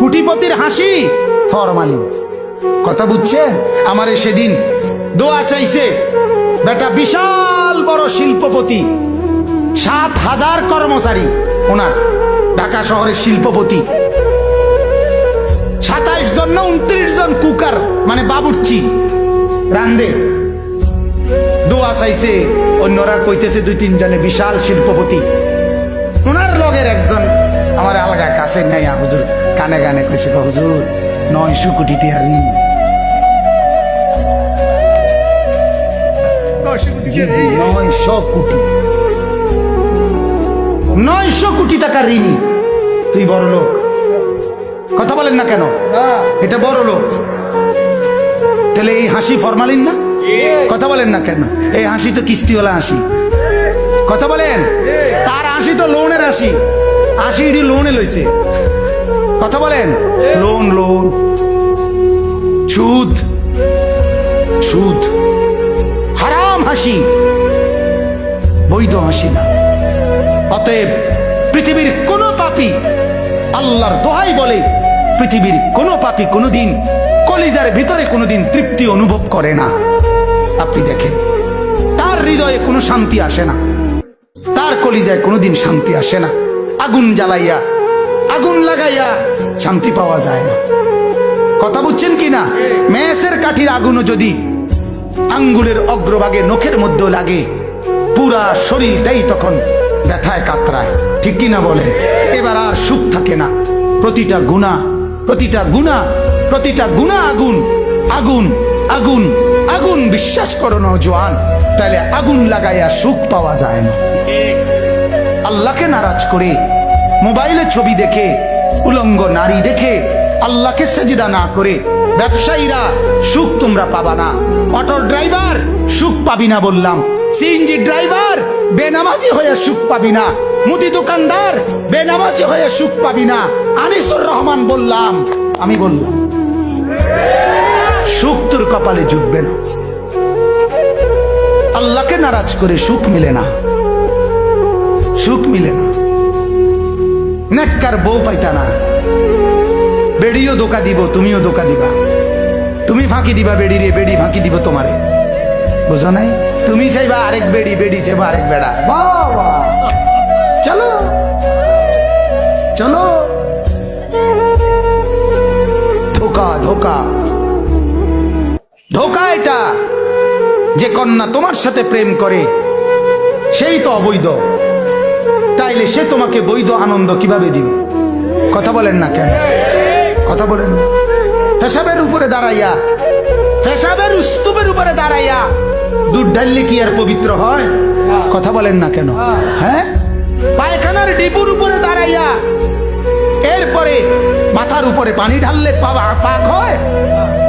কুটিপতির হাসি। ফরমালিন কথা বুঝছে? আমারে সেদিন দোয়া চাইছে। বেটা বিশাল বড় শিল্পপতি, সাত হাজার কর্মচারী, ওনার ঢাকা শহরের শিল্পপতি। সাতাইশ জন না উনত্রিশ জন কুকার মানে বাবুর্চি রান্দে দোয়া চাইছে, অন্যরা কইতেছে দুই তিন তিনজনে বিশাল শিল্পপতি। ওনার লগের একজন আমার আলগা কাছে নাই হুজুর। কানে কানে কইছে "গো হুজুর নয়শো কোটি টিয়ার ঋণ। নয়শো কোটি নয়শো কোটি। টাকা ঋণী। তুই বড় লোক। কথা বলেন না কেন? এটা বড় লোক। তাহলে এই হাসি ফরমালিন না? কথা বলেন না কেন? এই হাসি তো কিস্তিওয়ালা হাসি। কথা বলেন? তার হাসি তো লোনের হাসি। হাসি এটি লোনে লইছে। কথা বলেন? লোন লোন সুদ। সুদ। হারাম হাসি। বৈধ হাসি না। অতএব পৃথিবীর কোন পাপি আল্লাহর দোহাই বলে পৃথিবীর কোন পাপি কোনোদিন কলিজার ভিতরে কোনোদিন তৃপ্তি অনুভব করে না। আপনি দেখেন তার হৃদয়ে কোনো শান্তি আসে না। তার কলিজায় কোনোদিন শান্তি আসে না। আগুন জ্বালাইয়া, আগুন লাগাইয়া শান্তি পাওয়া যায় না। কথা বুঝছেন কি না? মেসের কাঠির আগুনও যদি আঙ্গুলের অগ্রভাগে নখের মধ্যে লাগে, পুরা শরীরটাই তখন ব্যথায় কাতরায়। ঠিক কি না বলেন? এবার আর সুখ থাকে না। প্রতিটা গুণা প্রতিটা গুণা প্রতিটা গুণা আগুন আগুন আগুন আগুন বিশ্বাস করো জোয়ান। তাহলে আগুন লাগাইয়া সুখ পাওয়া যায় না। আল্লাহকে নারাজ করে, মোবাইলে ছবি দেখে, উলঙ্গ নারী দেখে, আল্লাহকে সেজিদা না করে, ব্যবসায়ীরা সুখ তোমরা পাবা না। অটো ড্রাইভার, সুখ পাবি না বললাম। সিএনজি ড্রাইভার, বেনামাজি হয়ে সুখ পাবি না। মুদি দোকানদার, বেনামাজি হয়ে সুখ পাবি না। আনিসুর রহমান বললাম, আমি বললাম, সুখ তোর কপালে জুটবে না। আল্লাহকে নারাজ করে সুখ মিলে না। সুখ মিলে না। নেককার বউ পাইতা না। বেড়িও দোকা দিব, তুমিও দোকা দিবা। তুমি ফাঁকি দিবা বেড়ি রে বেড়ি ফাঁকি দিব তোমারে। বুঝো নাই? তুমি চাইবা আরেক বেড়ি বেড়ি চাইবা আরেক বেড়া। চলো। চলো। ধোকা ধোকা। ধোকা এটা। যে কন্যা তোমার সাথে প্রেম করে, সেই তো অবৈধ। তাইলে সে তোমাকে বৈধ আনন্দ কীভাবে দিবে? কথা বলেন না কেন? কথা বলেন। পেশাবের উপরে দাঁড়াইয়া পেশাবের স্তূপের উপরে দাঁড়াইয়া দুধ ঢাললে কি আর পবিত্র হয়? কথা বলেন না কেন? হ্যাঁ? পায়খানার ডিপুর উপরে দাঁড়াইয়া, এরপরে মাথার উপরে পানি ঢাললে পাক হয়,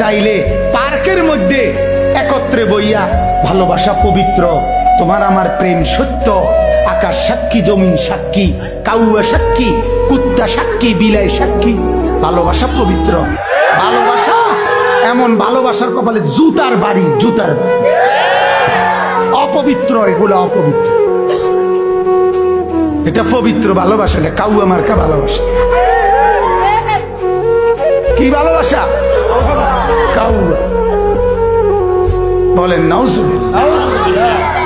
তাইলে পার্কের মধ্যে একত্রে বইয়া, ভালোবাসা পবিত্র, তোমার আমার প্রেম সত্য, আকাশ সাক্ষী, জমিন সাক্ষী, কাউয়া সাক্ষী, কুত্তা সাক্ষী, বিলাই সাক্ষী, ভালোবাসা পবিত্র। ভালোবাসা, এমন ভালোবাসার কপালে জুতার বাড়ি জুতার বাড়ি। অপবিত্র, এগুলো অপবিত্র। এটা পবিত্র ভালোবাসা না, কাউয়া মার্কা ভালোবাসা। কি ভালোবাসা? কাউয়া। বলেন নাউজুবিল্লাহ।